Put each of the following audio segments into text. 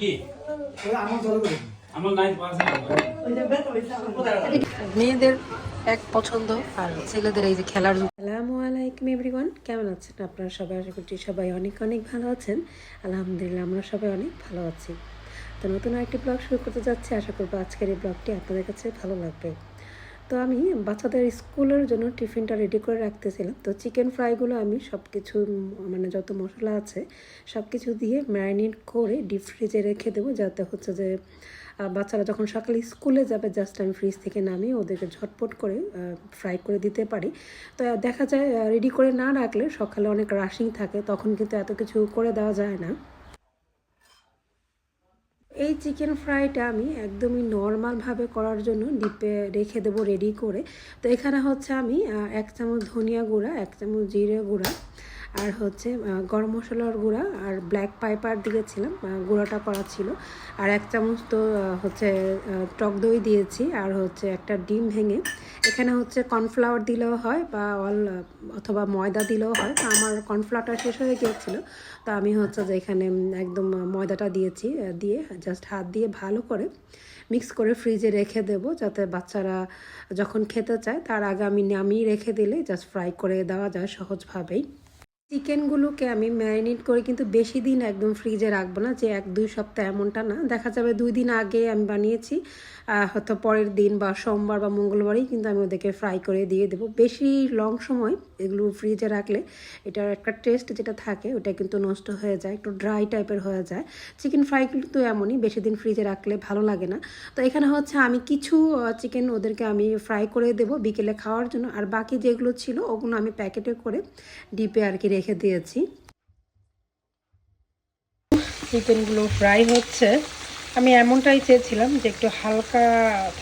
কি? মেয়েদের এক পছন্দ আর ছেলেদের এই যে খেলার আসসালামু আলাইকুম এভরিওয়ান কেমন আছেন আপনারা? সবাই আশা করছি সবাই অনেক অনেক ভালো আছেন। আলহামদুলিল্লাহ আমরা সবাই অনেক ভালো আছি। তো নতুন আরেকটি ব্লগ শুরু করতে যাচ্ছি। আশা করব আজকের এই ব্লগটি আপনাদের কাছে ভালো লাগবে। তো আমি বাচ্চাদের স্কুলের জন্য টিফিনটা রেডি করে রাখতেছিলাম। তো চিকেন ফ্রাইগুলো আমি সব কিছু মানে যত মশলা আছে সব কিছু দিয়ে ম্যারিনেট করে ডিপ ফ্রিজে রেখে দেবো, যাতে হচ্ছে যে বাচ্চারা যখন সকালে স্কুলে যাবে জাস্ট আমি ফ্রিজ থেকে নামিয়ে ওদেরকে ঝটপট করে ফ্রাই করে দিতে পারি। তো দেখা যায় রেডি করে না রাখলে সকালে অনেক রাশিং থাকে, তখন কিন্তু এত কিছু করে দেওয়া যায় না। এই চিকেন ফ্রাইটা আমি একদমই নর্মালভাবে করার জন্য ডিপে রেখে দেবো রেডি করে। তো এখানে হচ্ছে আমি এক চামচ ধনিয়া গুঁড়া, এক চামচ জিরে গুঁড়া আর হচ্ছে গরম মশলার গুঁড়া আর ব্ল্যাক পাইপার দিয়েছিলাম গুঁড়াটা করা ছিল। আর এক চামচ তো হচ্ছে টক দই দিয়েছি আর হচ্ছে একটা ডিম ভেঙে। এখানে হচ্ছে কর্নফ্লাওয়ার দিলেও হয় বা অল, অথবা ময়দা দিলেও হয়। তো আমার কর্নফ্লাওয়ারটা শেষ হয়ে গিয়েছিল। তো আমি হচ্ছে যে এখানে একদম ময়দাটা দিয়েছি দিয়ে জাস্ট হাত দিয়ে ভালো করে মিক্স করে ফ্রিজে রেখে দেবো যাতে বাচ্চারা যখন খেতে চায়, তার আগে আমি নামিয়ে রেখে দিলে জাস্ট ফ্রাই করে দেওয়া যায় সহজভাবেই। চিকেনগুলোকে আমি ম্যারিনেট করে কিন্তু বেশি দিন একদম ফ্রিজে রাখব না, যে এক দুই সপ্তাহ এমনটা না। দেখা যাবে দুই দিন আগে আমি বানিয়েছি হয়তো পরের দিন বা সোমবার বা মঙ্গলবারই কিন্তু আমি ওদেরকে ফ্রাই করে দিয়ে দেবো। বেশি লং সময় এগুলো ফ্রিজে রাখলে এটার একটা টেস্ট যেটা থাকে, ওটা কিন্তু নষ্ট হয়ে যায়, একটু ড্রাই টাইপের হয়ে যায়। চিকেন ফ্রাই কিন্তু এমনই, বেশি দিন ফ্রিজে রাখলে ভালো লাগে না। তো এখানে হচ্ছে আমি কিছু চিকেন ওদেরকে আমি ফ্রাই করে দেবো বিকেলে খাওয়ার জন্য। আর বাকি যেগুলো ছিল, ওগুলো আমি প্যাকেটে করে ডিপে আর কি রেখে দিয়েছি। চিকেনগুলো ফ্রাই হচ্ছে। আমি এমনটাই চেয়েছিলাম যে একটু হালকা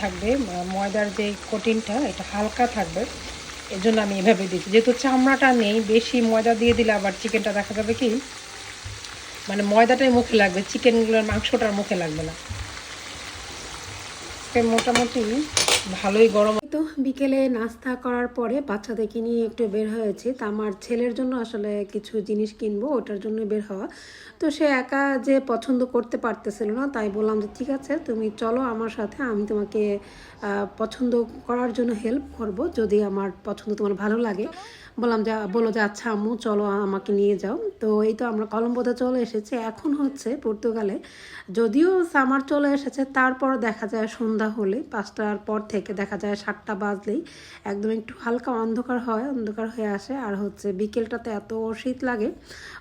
থাকবে, ময়দার যে কোটিনটা এটা হালকা থাকবে। এর জন্য আমি এভাবে দিচ্ছি যেহেতু চামড়াটা নেই, বেশি ময়দা দিয়ে দিলে আবার চিকেনটা দেখা যাবে কি? মানে ময়দাটাই মুখে লাগবে, চিকেনগুলোর মাংসটার মুখে লাগবে না। মোটামুটি ভালোই গরম তো বিকেলে নাস্তা করার পরে বাচ্চাদেরকে নিয়ে একটু বের হয়েছে। তা আমার ছেলের জন্য আসলে কিছু জিনিস কিনবো, ওটার জন্য বের হওয়া। তো সে একা যে পছন্দ করতে পারতেছিল না, তাই বললাম যে, ঠিক আছে, তুমি চলো আমার সাথে, আমি তোমাকে পছন্দ করার জন্য হেল্প করব, যদি আমার পছন্দ তোমার ভালো লাগে। বললাম যে বলো যে আচ্ছা আম্মু, চলো আমাকে নিয়ে যাও। তো এই তো আমরা কলম্বোতে চলে এসেছি। এখন হচ্ছে পর্তুগালে। যদিও সামার চলে এসেছে, তারপর দেখা যায় সন্ধ্যা হলে, পাঁচটার পর থেকে দেখা যায় সাতটা বাজলেই একদম একটু হালকা অন্ধকার হয়, অন্ধকার হয়ে আসে। আর হচ্ছে বিকেলটাতে এত শীত লাগে,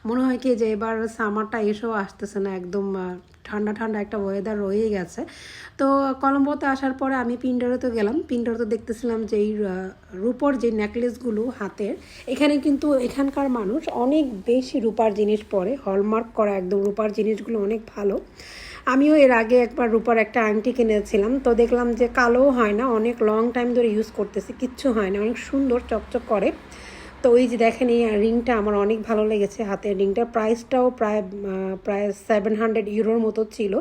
মনে হয় কি যে এবার সামারটা এসেও আসতেছে না, একদম ঠান্ডা ঠান্ডা একটা ওয়েদার রয়েই গেছে। তো কলম্বোতে আসার পরে আমি পিন্ডারতে গেলাম। পিন্ডারতে দেখতেছিলাম যে এই রূপোর যে নেকলেসগুলো হাতের, এখানে কিন্তু এখানকার মানুষ অনেক বেশি রূপার জিনিস পরে। হলমার্ক করা একদম রূপার জিনিসগুলো অনেক ভালো। আমিও এর আগে একবার রূপার একটা আংটি কিনেছিলাম। তো দেখলাম যে কালোও হয় না, অনেক লং টাইম ধরে ইউজ করতেছি, কিচ্ছু হয় না, অনেক সুন্দর, চকচক করে। তো ওই যে দেখেন, এই রিংটা আমার অনেক ভালো লেগেছে হাতের রিংটার প্রাইসটাও প্রায় প্রায় সেভেন হান্ড্রেড ইউরোর মতো ছিল।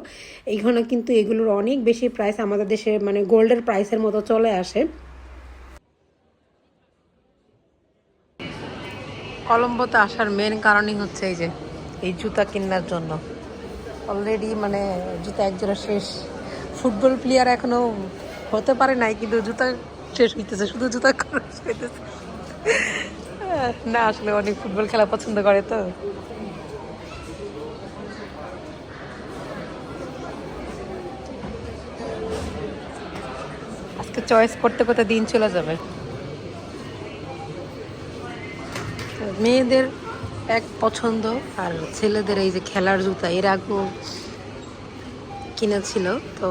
এইখানে কিন্তু এগুলোর অনেক বেশি প্রাইস আমাদের দেশে মানে গোল্ডের প্রাইসের মতো চলে আসে। কলম্বোতে আসার মেন কারণই হচ্ছে এই যে, এই জুতা কেনার জন্য। অলরেডি মানে জুতা একজোড়া শেষ। ফুটবল প্লেয়ার এখনও হতে পারে নাই, কিন্তু জুতা শেষ হইতেছে, শুধু জুতা খরচ হইতেছে। না, আসলে অনেক ফুটবল খেলা পছন্দ করে তো। আজকে চয়েস করতে করতে দিন চলে যাবে। মেয়েদের এক পছন্দ, আর ছেলেদের এই যে খেলার জুতা, এর আগেও কিনেছিল, তো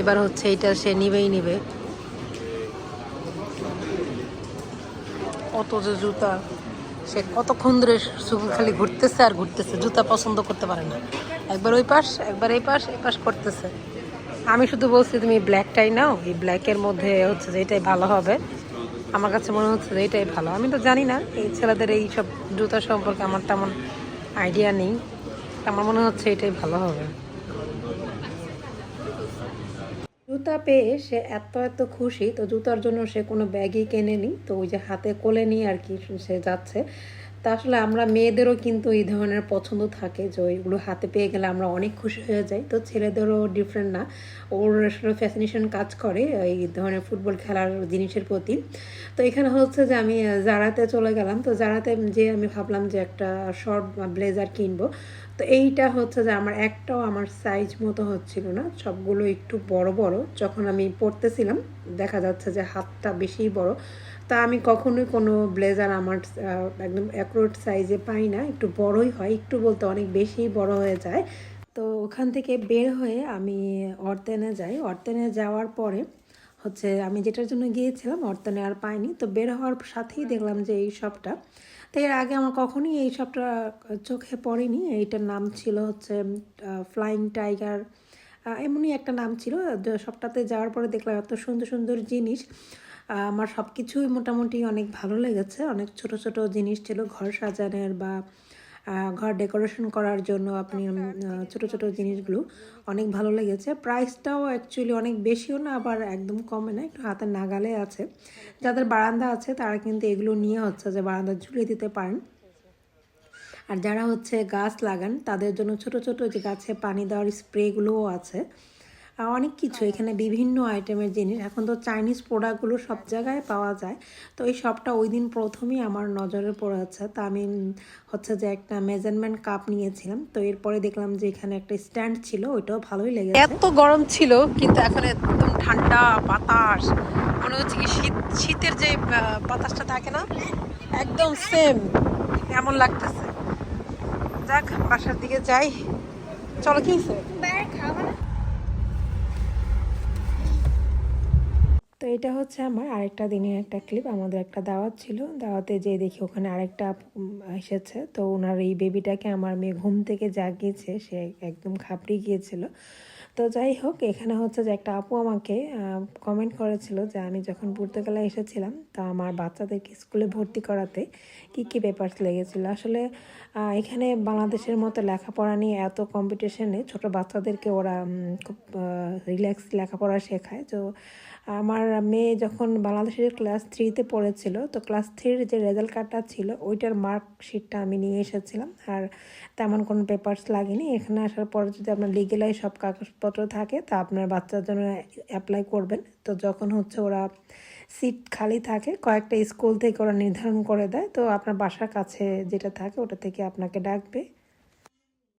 এবার হচ্ছে এটা সে নিবেই নিবে। কত যে জুতা, সে কতক্ষণ ধরে খালি ঘুরতেছে আর ঘুরতেছে, জুতা পছন্দ করতে পারে না। একবার ওই পাশ, একবার এই পাশ এই পাশ করতেছে। আমি শুধু বলছি, তুমি ব্ল্যাকটাই নাও, এই ব্ল্যাকের মধ্যে হচ্ছে যে এটাই ভালো হবে। আমার কাছে মনে হচ্ছে যে এটাই ভালো। আমি তো জানি না, এই ছেলেদের এই সব জুতা সম্পর্কে আমার তেমন আইডিয়া নেই। আমার মনে হচ্ছে এটাই ভালো হবে। জুতা পেয়ে সে এত এত খুশি, তো জুতার জন্য সে কোনো ব্যাগই কেনেনি। তো ওই যে হাতে কোলে নিয়ে আর কি সে যাচ্ছে। তা আসলে আমরা মেয়েদেরও কিন্তু এই ধরনের পছন্দ থাকে যে ওইগুলো হাতে পেয়ে গেলে আমরা অনেক খুশি হয়ে যাই। তো ছেলেদেরও ডিফারেন্ট না। ওর আসলে ফ্যাসিনেশন কাজ করে এই ধরনের ফুটবল খেলার জিনিসের প্রতি। তো এখানে হচ্ছে যে আমি জারাতে চলে গেলাম। তো জারাতে যে আমি ভাবলাম যে একটা শর্ট ব্লেজার কিনবো। তো এইটা হচ্ছে যে আমার একটাও আমার সাইজ মতো হচ্ছিল না, সবগুলো একটু বড় বড়। যখন আমি পরতেছিলাম, দেখা যাচ্ছে যে হাতটা বেশি বড়। তা আমি কখনোই কোনো ব্লেজার আমার একদম অ্যাকুরেট সাইজে পাই না। একটু বড়ই হয়, একটু বলতে অনেক বেশি বড় হয়ে যায়। তো ওখান থেকে বের হয়ে আমি অর্তেনে যাই। অর্তেনে যাওয়ার পরে হচ্ছে আমি যেটার জন্য গিয়েছিলাম, অর্তনে আর পাইনি। তো বের হওয়ার সাথেই দেখলাম যে এই শপটা তো এর আগে আমার কখনোই এই সবটা চোখে পড়েনি। এইটার নাম ছিল হচ্ছে ফ্লাইং টাইগার এমনই একটা নাম ছিল। সবটাতে যাওয়ার পরে দেখলাম এত সুন্দর সুন্দর জিনিস। আমার সব কিছুই মোটামুটি অনেক ভালো লেগেছে। অনেক ছোট ছোট জিনিস ছিল, ঘর সাজানোর বা ঘর ডেকোরেশন করার জন্য আপনি ছোট ছোট জিনিসগুলো অনেক ভালো লেগেছে। প্রাইসটাও অ্যাকচুয়ালি অনেক বেশিও না, আবার একদম কমে না, একটু হাতের নাগালে আছে। যাদের বারান্দা আছে, তারা কিন্তু এগুলো নিয়ে হচ্ছে যে বারান্দা ঝুলিয়ে দিতে পারেন। আর যারা হচ্ছে গাছ লাগান, তাদের জন্য ছোট ছোট যে গাছে পানি দেওয়ার স্প্রেগুলোও আছে। অনেক কিছু এখানে বিভিন্ন আইটেমের জিনিস। এখন তো চাইনিজ প্রোডাক্টগুলো সব জায়গায় পাওয়া যায়। তো এই সবটা ওই দিন প্রথমেই আমার নজরে পড়েছে তা আমি হচ্ছে যে একটা মেজারমেন্ট কাপ নিয়েছিলাম। তো এরপরে দেখলাম যে এখানে একটা স্ট্যান্ড ছিল ওইটাও ভালোই লেগেছে। এত গরম ছিল কিন্তু এখন একদম ঠান্ডা বাতাস। মনে হচ্ছে কি শীত শীতের যে বাতাসটা থাকে না একদম সেম এমন লাগতেছে। যাক বাসার দিকে যাই। চলো কি হয়েছে? তো এটা হচ্ছে আমার আরেকটা দিনের একটা ক্লিপ আমাদের একটা দাওয়াত ছিল। দাওয়াতে যে দেখি ওখানে আরেকটা এসেছে। তো ওনার এই বেবিটাকে আমার মেয়ে ঘুম থেকে জাগিয়েছে, সে একদম খাপড়ি গিয়েছিল। তো যাই হোক, এখানে হচ্ছে যে একটা আপু আমাকে কমেন্ট করেছিল যে আমি যখন পর্তুগালে এসেছিলাম, তা আমার বাচ্চাদেরকে স্কুলে ভর্তি করাতে কি কি পেপার্স লেগেছিল? আসলে এখানে বাংলাদেশের মতো লেখাপড়া নিয়ে এত কম্পিটিশনে ছোট বাচ্চাদেরকে ওরা খুব রিল্যাক্স লেখাপড়া শেখায়। তো আমার মেয়ে যখন বাংলাদেশের ক্লাস থ্রিতে পড়েছিল, তো ক্লাস থ্রির যে রেজাল্ট কার্ডটা ছিল, ওইটার মার্কশিটটা আমি নিয়ে এসেছিলাম। আর তেমন কোনো পেপার্স লাগেনি। এখানে আসার পর যদি আপনার লিগেলাই সব কাগজপত্র থাকে, তা আপনার বাচ্চার জন্য অ্যাপ্লাই করবেন। তো যখন হচ্ছে ওরা সিট খালি থাকে, কয়েকটা স্কুল থেকে ওরা নির্ধারণ করে দেয়। তো আপনার বাসার কাছে যেটা থাকে, ওটা থেকে আপনাকে ডাকবে।